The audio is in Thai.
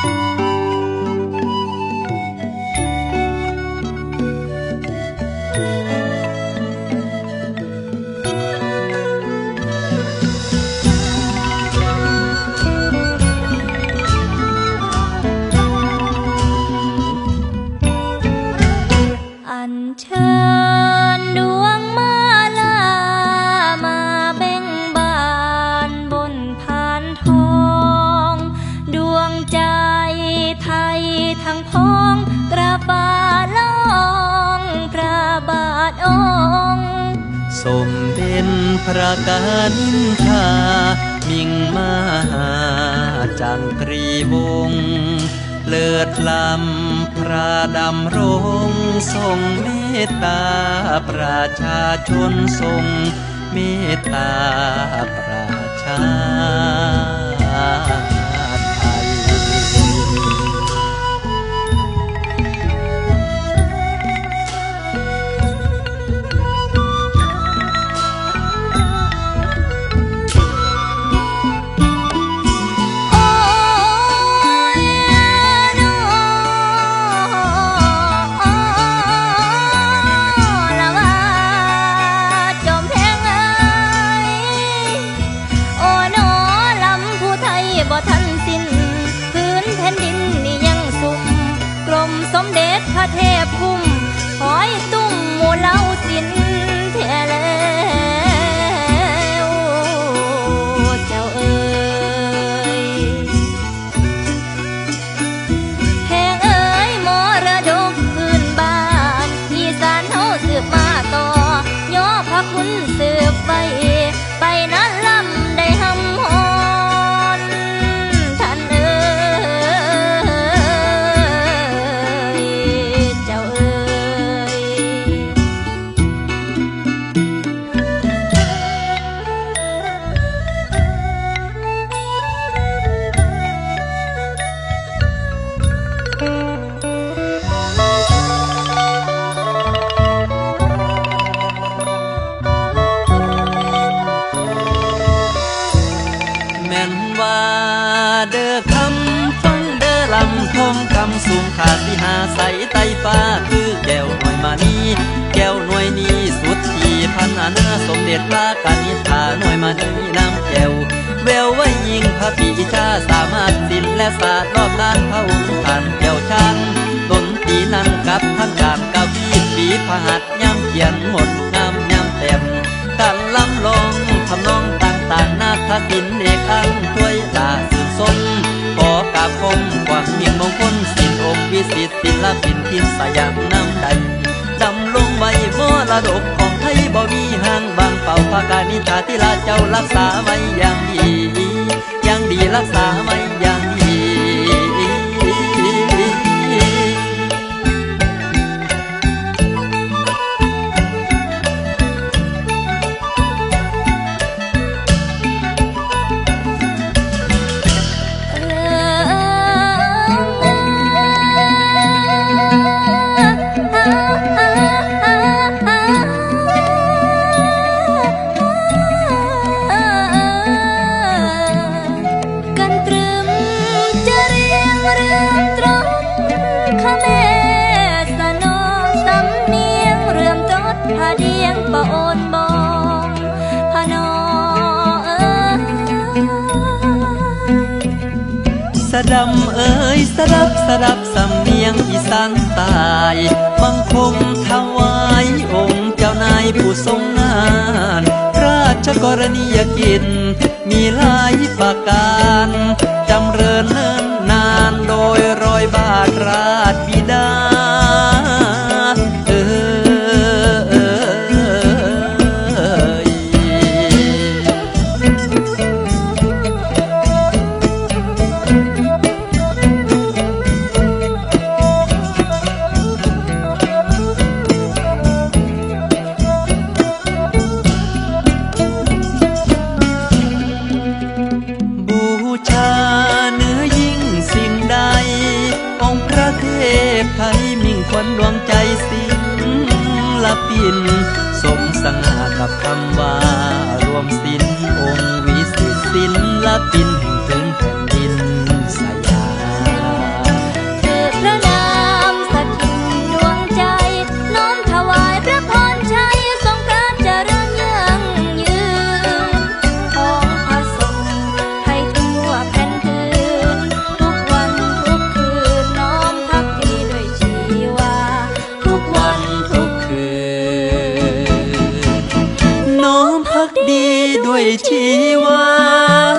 อัญเชิญด ทั้งพ้องกระบาลองพระบาทองค์สมเป็นพระกานินทามิ่งมาหาจังตรีวงเลิศลำพระดำรงทรงเมตตาประชาชนทรงเมตตาประชา ว่าเด้อคำฟังเด้อลำทมคำสูงขาดที่หาใสไตฟ้าคือแก้วหน่วยมานีแก้วหน่วยนี้สุดที่พันนาสมเด็จพระกนิษฐาหน่วยมานีน้ำแก้วแววไว้ยิงพระปีชาสามารถศิลและศาสตร์รอบด้านพระองค์ผ่านแก้วช่างดนตีนั้นกับทั้งการกวีปีพหัสย้ำเขียนหมดางๆนาฏศิลป์เอกอังถ้วยตาสืบสมขอกราบคมกวามเมียงมงคลสินองค์วิสิตศิลปินทิมสยามน้ำใดดำลงไว้มรดกของไทยบ่มีห่างบางเป่าพากานิตาที่ลาเจ้ารักษาไว้อย่างดี อย่างดีรักษาไว้ ระดำเอ่ยสลับสลับสำเนียงอีสานใตายบังคมถวายองค์เจ้านายผู้ทรงงาน ราชกรณียกิจมีหลายประการจำเริญเนิ่นนานโดยรอยบาทราชบิดา ควันดวงใจศิลปิน สมสง่ากับคำว่ารวมศิลองค์วิสิตศิล 会期望